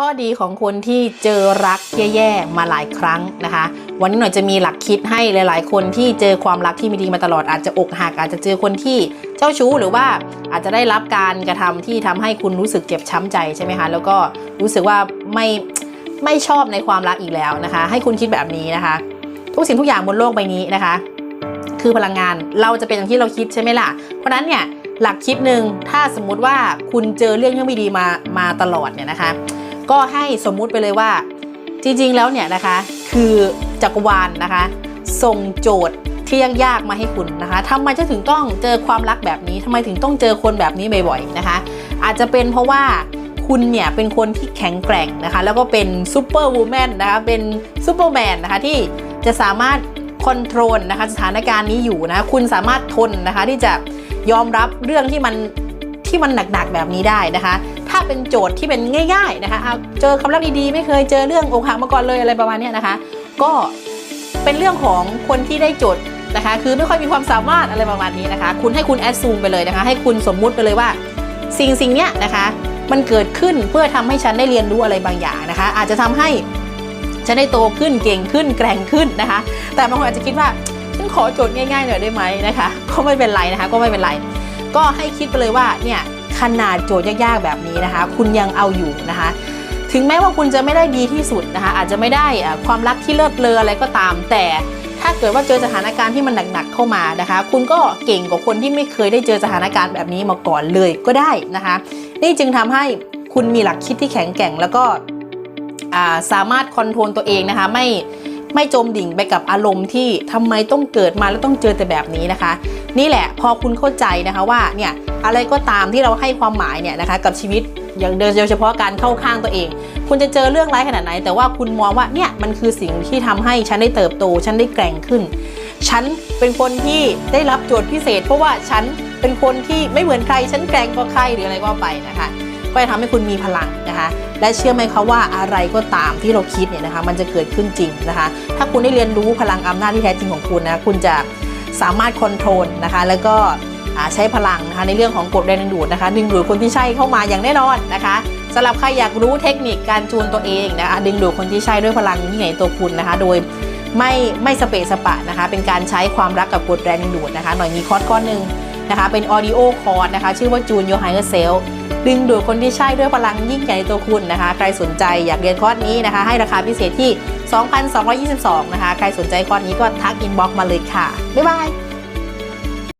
ข้อดีของคนที่เจอรักแย่ๆมาหลายครั้งนะคะ วันนี้หน่อยจะมีหลักคิดให้หลาย ๆ คนที่เจอความรักที่ไม่ดีมาตลอดอาจจะอกหักอาจจะเจอคนที่เจ้าชู้หรือว่าอาจจะได้รับการกระทำที่ทำให้คุณรู้สึกเจ็บช้ำใจใช่ไหมคะแล้วก็รู้สึกว่าไม่ไม่ชอบในความรักอีกแล้วนะคะ ให้คุณคิดแบบนี้นะคะ ทุกสิ่งทุกอย่างบนโลกใบนี้นะคะ คือพลังงานเราจะเป็นอย่างที่เราคิดใช่ไหมล่ะเพราะฉะนั้นเนี่ยหลักคิดหนึ่งถ้าสมมุติว่าคุณเจอเรื่องที่ไม่ดีมามาตลอดเนี่ยนะคะ ก็ให้สมมุติไปเลยว่า จริงๆแล้วเนี่ยนะคะ คือจักรวาลนะคะ ส่งโจทย์ที่ยากๆมาให้คุณนะคะทำไมจะถึงต้องเจอความรักแบบนี้ทำไมถึงต้องเจอคนแบบนี้บ่อยๆนะคะ อาจจะเป็นเพราะว่าคุณเนี่ยเป็นคนที่แข็งแกร่งนะคะ แล้วก็เป็นซูเปอร์วูแมนนะคะ เป็นซูเปอร์แมนนะคะที่จะสามารถคอนโทรลนะคะสถานการณ์นี้อยู่นะ คุณสามารถทนนะคะที่จะยอมรับเรื่องที่มัน ที่มันหนักๆแบบนี้ได้นะคะ ถ้าเป็นโจทย์ที่เป็นง่าย ๆนะคะเอาเจอคำรักดีๆ ไม่เคยเจอเรื่องอกหักมาก่อนเลยอะไรประมาณนี้นะคะ ก็เป็นเรื่องของคนที่ได้โจทย์นะคะ คือไม่ค่อยมีความสามารถอะไรประมาณนี้นะคะ คุณให้คุณแอดซูมไปเลยนะคะ ให้คุณสมมุติไปเลยว่า สิ่งสิ่งเนี้ยนะคะ มันเกิดขึ้นเพื่อทำให้ฉันได้เรียนรู้อะไรบางอย่างนะคะ อาจจะทำให้ฉันได้โตขึ้นเก่งขึ้นแกร่งขึ้นนะคะ แต่บางคนอาจจะคิดว่าฉันขอโจทย์ง่ายๆหน่อยได้ไหมนะคะ ก็ไม่เป็นไรนะคะ ก็ไม่เป็นไร ก็ให้คิดไปเลยว่าเนี่ยขนาดโจทย์ยากๆแบบนี้นะคะ คุณยังเอาอยู่นะคะ ถึงแม้ว่าคุณจะไม่ได้ดีที่สุดนะคะ อาจจะไม่ได้ความรักที่เลิศเลออะไรก็ตาม แต่ถ้าเกิดว่าเจอสถานการณ์ที่มันหนักๆเข้ามานะคะ คุณก็เก่งกว่าคนที่ไม่เคยได้เจอสถานการณ์แบบนี้มาก่อนเลยก็ได้นะคะ นี่จึงทำให้คุณมีหลักคิดที่แข็งแกร่งแล้วก็สามารถคอนโทรลตัวเองนะคะไม่ ไม่จมดิ่งไปกับอารมณ์ที่ทำไมต้องเกิดมาแล้วต้องเจอแต่แบบนี้นะคะ นี่แหละพอคุณเข้าใจนะคะว่าเนี่ยอะไรก็ตามที่เราให้ความหมายเนี่ยนะคะกับชีวิตอย่างโดยเฉพาะการเข้าข้างตัวเอง คุณจะเจอเรื่องร้ายขนาดไหน แต่ว่าคุณมองว่าเนี่ยมันคือสิ่งที่ทำให้ฉันได้เติบโต ฉันได้แกร่งขึ้น ฉันเป็นคนที่ได้รับโจทย์พิเศษ เพราะว่าฉันเป็นคนที่ไม่เหมือนใคร ฉันแกร่งกว่าใครหรืออะไรก็ไปนะคะ ก็จะทำให้คุณมีพลังนะคะ และเชื่อไหมคะว่าอะไรก็ตามที่เราคิดเนี่ยนะคะ มันจะเกิดขึ้นจริงนะคะ ถ้าคุณได้เรียนรู้พลังอำนาจที่แท้จริงของคุณนะคุณจะสามารถคอนโทรลนะคะ แล้วก็ใช้พลังนะคะในเรื่องของกฎแรงดึงดูดนะคะดึงดูดคนที่ใช่เข้ามาอย่างแน่นอนนะคะสำหรับใครอยากรู้เทคนิคการจูนตัวเองนะคะดึงดูดคนที่ใช่ด้วยพลังที่ไหนตัวคุณนะคะ โดยไม่ไม่สเปะสปะนะคะ เป็นการใช้ความรักกับกฎแรงดึงดูดนะคะ หน่อยมีคอร์สก้อนหนึ่งนะคะ เป็น audio คอร์สนะคะ ชื่อว่าจูน your higher self ดึงดูดคนที่ใช่ด้วยพลังยิ่งใหญ่ในตัวคุณนะคะ ใครสนใจอยากเรียนคอร์สนี้นะคะ ให้ราคาพิเศษที่ 2,222 นะคะ ใครสนใจคอร์สนี้ก็ทักอินบ็อกมาเลยค่ะ บ๊ายบาย